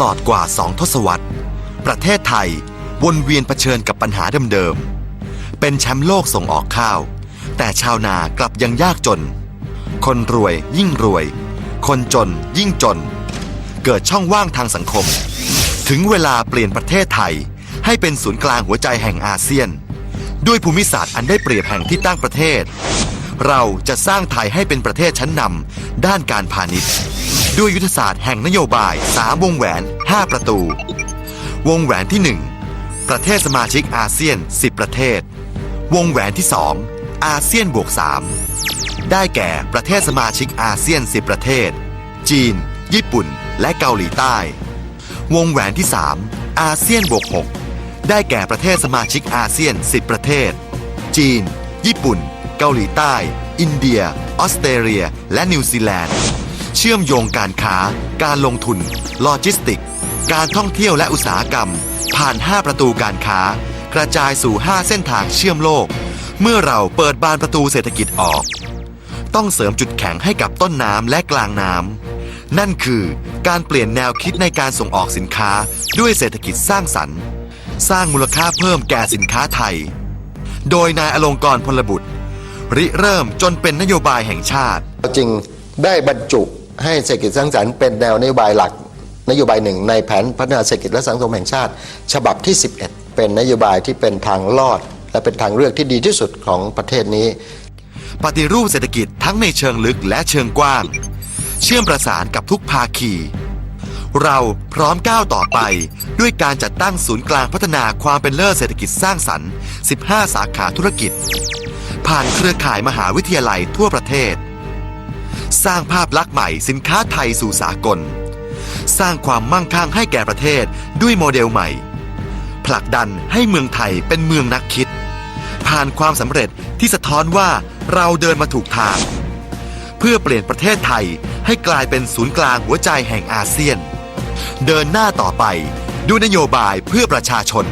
ลอดกว่าสองทศวรรษ ประเทศไทยวนเวียนเผชิญกับปัญหาเดิมๆ เป็นแชมป์โลกส่งออกข้าว แต่ชาวนากลับยังยากจน คนรวยยิ่งรวย คนจนยิ่งจน เกิดช่องว่างทางสังคม ถึงเวลาเปลี่ยนประเทศไทยให้เป็นศูนย์กลางหัวใจแห่งอาเซียน ด้วยภูมิศาสตร์อันได้เปรียบแห่งที่ตั้งประเทศ เราจะสร้างไทยให้เป็นประเทศชั้นนำด้านการพาณิชย์ ด้วยยุทธศาสตร์แห่งนโยบาย 3 วงแหวน 5 ประตู วงแหวนที่ 1 ประเทศสมาชิกอาเซียน 10 ประเทศ วงแหวนที่ 2 อาเซียนบวก 3 ได้แก่ประเทศสมาชิกอาเซียน 10 ประเทศ จีน ญี่ปุ่น และเกาหลีใต้ วงแหวนที่ 3 อาเซียนบวก 6 ได้แก่ประเทศสมาชิกอาเซียน 10 ประเทศ จีน ญี่ปุ่น เกาหลีใต้ อินเดีย ออสเตรเลีย และนิวซีแลนด์ เชื่อมโยงการค้า การลงทุน โลจิสติก การท่องเที่ยวและอุตสาหกรรม ผ่าน 5 ประตูการค้า กระจายสู่ 5 เส้นทางเชื่อมโลก เมื่อเราเปิดบานประตูเศรษฐกิจออก ต้องเสริมจุดแข็งให้กับต้นน้ำและกลางน้ำนั่นคือการเปลี่ยนแนวคิดในการส่งออกสินค้าด้วยเศรษฐกิจสร้างสรรค์ สร้างมูลค่าเพิ่มแก่สินค้าไทย โดยนายอลงกรพลบุตร ริเริ่มจนเป็นนโยบายแห่งชาติจึงได้บรรจุ ให้เศรษฐกิจสร้างสรรค์เป็นแนวนโยบายหลักนโยบายหนึ่งในแผนพัฒนาเศรษฐกิจและสังคมแห่งชาติ ฉบับที่ 11 เป็นนโยบายที่เป็นทางลอด และเป็นทางเลือกที่ดีที่สุดของประเทศนี้ ปฏิรูปเศรษฐกิจทั้งในเชิงลึกและเชิงกว้าง เชื่อมประสานกับทุกภาคี เราพร้อมก้าวต่อไป ด้วยการจัดตั้งศูนย์กลางพัฒนาความเป็นเลิศเศรษฐกิจสร้างสรรค์ 15 สาขาธุรกิจ ผ่านเครือข่ายมหาวิทยาลัยทั่วประเทศ สร้างภาพลักษณ์ใหม่สินค้าไทยสู่สากล สร้างความมั่งคั่งให้แก่ประเทศด้วยโมเดลใหม่ ผลักดันให้เมืองไทยเป็นเมืองนักคิด ผ่านความสำเร็จที่สะท้อนว่าเราเดินมาถูกทาง เพื่อเปลี่ยนประเทศไทยให้กลายเป็นศูนย์กลางหัวใจแห่งอาเซียน เดินหน้าต่อไปด้วยนโยบายเพื่อประชาชน